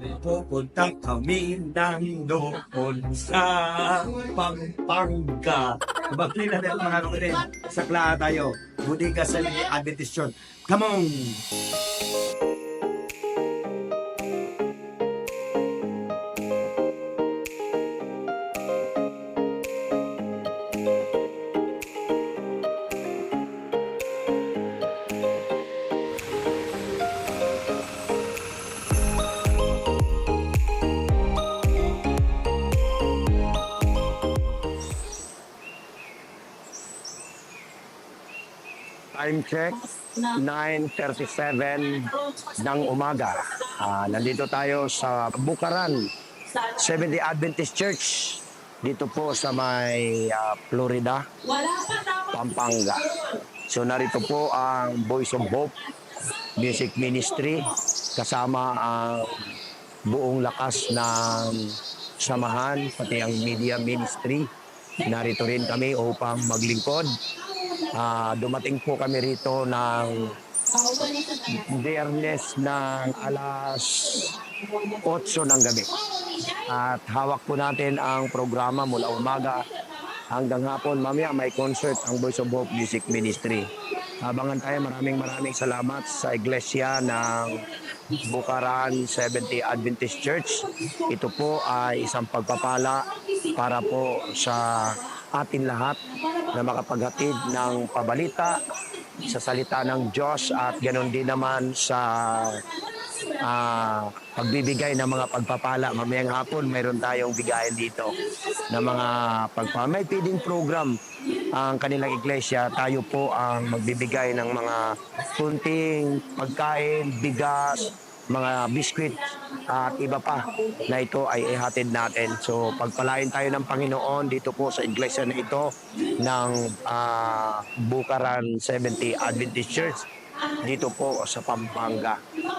Pupunta kami ng doon sa Pampanga. Bakit na rin mga kapatid? Sakla tayo. Budi ka sa Church. Come on! Time check, 9.37 ng umaga. Ah, nandito tayo sa Bukaran, 70 Adventist Church. Dito po sa may ah, Florida, Pampanga. So narito po ang Voice of Hope Music Ministry kasama ang buong lakas ng samahan, pati ang media ministry. Narito rin kami upang maglingkod. Ah, dumating po kami rito ng biyernes ng alas 8 ng gabi. At hawak po natin ang programa mula umaga hanggang hapon. Mamaya may concert ang Voice of Hope Music Ministry. Abangan tayo. Maraming maraming salamat sa iglesia ng Bukaran 70 Adventist Church. Ito po ay isang pagpapala para po sa atin lahat na makapaghatid ng pabalita sa salita ng Diyos at ganoon din naman sa ah, pagbibigay ng mga pagpapala. Mamayang hapon, mayroon tayong bigayan dito na mga pagpapala. May feeding program ang kanilang iglesia. Tayo po ang magbibigay ng mga kunting pagkain, bigas, mga biskwit at iba pa na ito ay ihatid natin. So pagpalain tayo ng Panginoon dito po sa iglesia na ito ng ah, Bukaran 70 Adventist Church dito po sa Pampanga.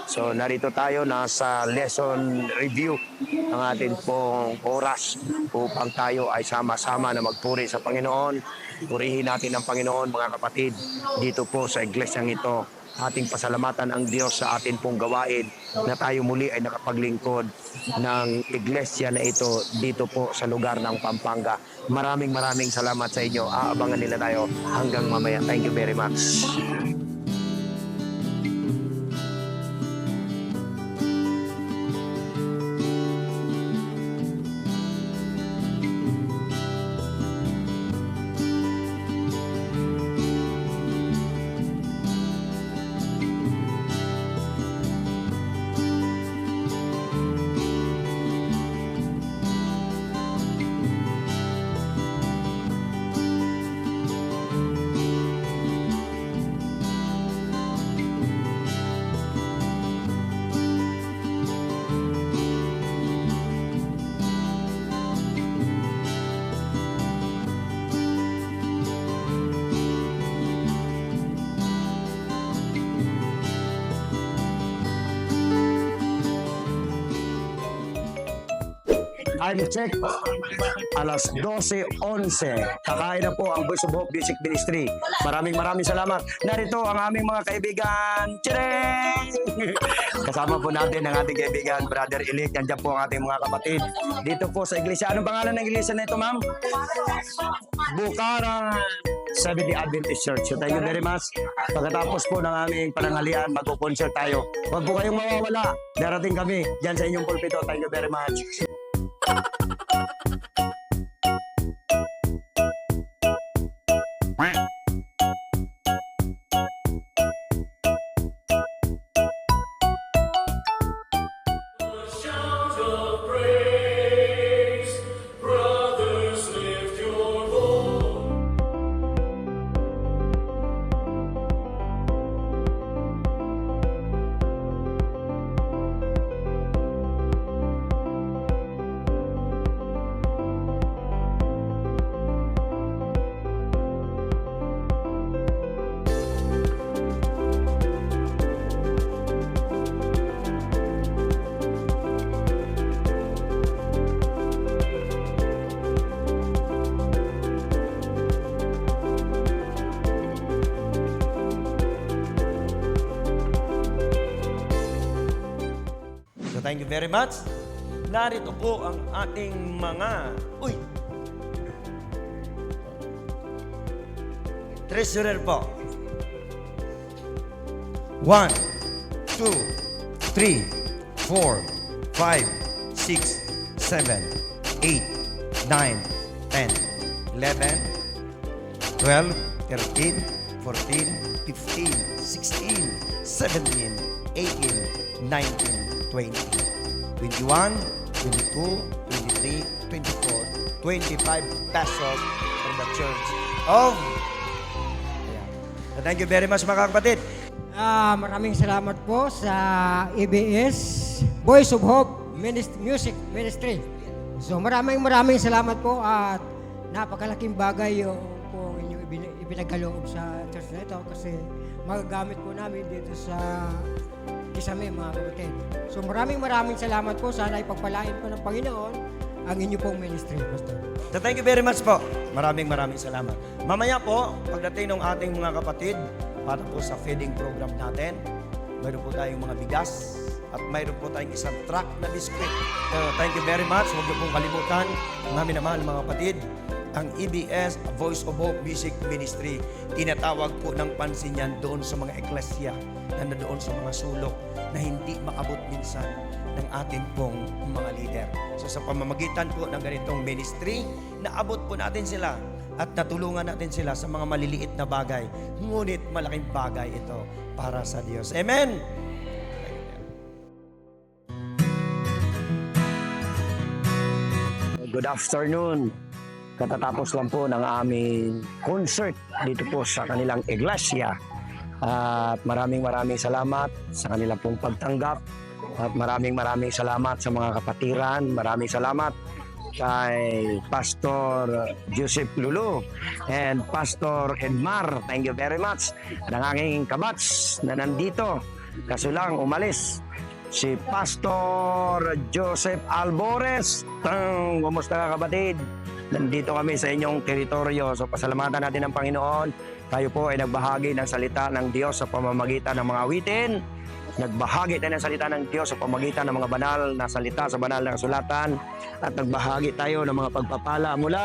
So narito tayo nasa lesson review ng ating pong oras upang tayo ay sama-sama na magpuri sa Panginoon. Purihin natin ang Panginoon mga kapatid dito po sa iglesyang ito. Ating pasalamatan ang Diyos sa atin pong gawain na tayo muli ay nakapaglingkod ng iglesia na ito dito po sa lugar ng Pampanga. Maraming maraming salamat sa inyo. Aabangan nila tayo hanggang mamaya. Thank you very much. Time check, alas 12.11. Kakain na po ang Voice of Hope Music Ministry. Maraming maraming salamat. Narito ang aming mga kaibigan. Tchireng! Kasama po natin ang ating kaibigan, Brother Ilik. Yan po ang ating mga kapatid. Dito po sa iglesia. Anong pangalan ng iglesia na ito, ma'am? Bukaran 70 Adventist Church. So thank you very much. Pagkatapos po ng aming panangalian, magpo-concert tayo. Huwag po kayong mawawala. Darating kami dyan sa inyong pulpito. Thank you very much. Shout of praise, brothers, lift your voice. Thank you very much. Narito po ang ating mga... Uy! Treasurer po. One, two, three, four, five, six, seven, eight, nine, ten, eleven, twelve, thirteen, fourteen, fifteen, sixteen, seventeen, eighteen, nineteen, twenty, twenty-one, twenty-two, twenty-three, twenty-four, twenty-five pesos for the Church of. So, Thank you very much mga kapatid. Ah, maraming salamat po sa ABS Voice of Hope Minis- Music Ministry. So maraming maraming salamat po at napakalaking bagay yung po inyong ibin- ipinagkaloob sa church na ito kasi magagamit po namin dito sa Kisame mga kapatid. So maraming maraming salamat po. Sana ipagpalain po ng Panginoon ang inyo pong ministry, Pastor. So thank you very much po. Maraming maraming salamat. Mamaya po, pagdating ng ating mga kapatid, para po sa feeding program natin, mayroon po tayong mga bigas at mayroon po tayong isang truck na biskwit. So thank you very much. Huwag niyo pong kalimutan, mga minamahal mga kapatid, ang EBS Voice of Hope Music Ministry. Tinatawag po ng pansin yan doon sa mga eklesya na doon sa mga sulok na hindi maabot minsan ng atin pong mga leader. So sa pamamagitan po ng ganitong ministry, naabot po natin sila at natulungan natin sila sa mga maliliit na bagay. Ngunit malaking bagay ito para sa Diyos. Amen! Good afternoon. Katatapos lang po ng aming concert dito po sa kanilang iglesia. At maraming maraming salamat sa kanilang pong pagtanggap. At maraming maraming salamat sa mga kapatiran. Maraming salamat kay Pastor Joseph Lulu and Pastor Edmar. Thank you very much. At ang aking kabats na nandito, kaso lang umalis, si Pastor Joseph Albores. Tang, kumusta ka kapatid? Nandito kami sa inyong teritoryo. So pasalamatan natin ang Panginoon. Tayo po ay nagbahagi ng salita ng Diyos sa pamamagitan ng mga awitin. Nagbahagi tayo ng salita ng Diyos sa pamamagitan ng mga banal na salita sa banal na kasulatan. At nagbahagi tayo ng mga pagpapala mula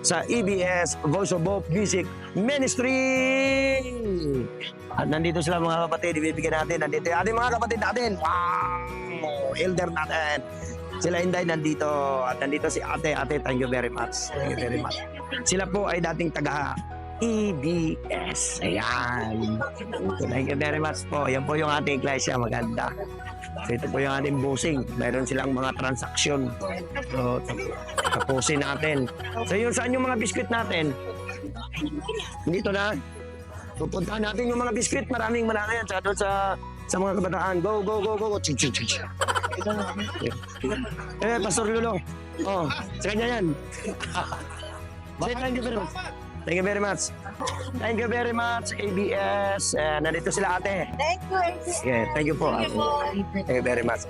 sa EBS Voice of Hope Music Ministry. At nandito sila mga kapatid, ibibigyan natin. Nandito yung ating mga kapatid natin. Wow! Elder natin. Sila Inday nandito at nandito si ate. Ate, thank you very much. Thank you very much. Sila po ay dating taga EBS. Ayan. Thank you very much po. Yan po yung ating iglesia. Maganda. So ito po yung ating busing. Meron silang mga transaksyon. So, tapusin natin. So yun, saan yung mga biskwit natin? Dito na. Pupuntahan natin yung mga biskwit. Maraming marami. Sa, doon sa, sa mga kabataan. Go, go, go, go. Ching, ching, ching. Eh, Pastor Lolo. Oh, sa kanya yan. Say thank you very much. Thank you very much. Thank you very much, ABS. Eh, nandito sila ate. Thank you. Yeah, thank you po. ate. Thank you very much.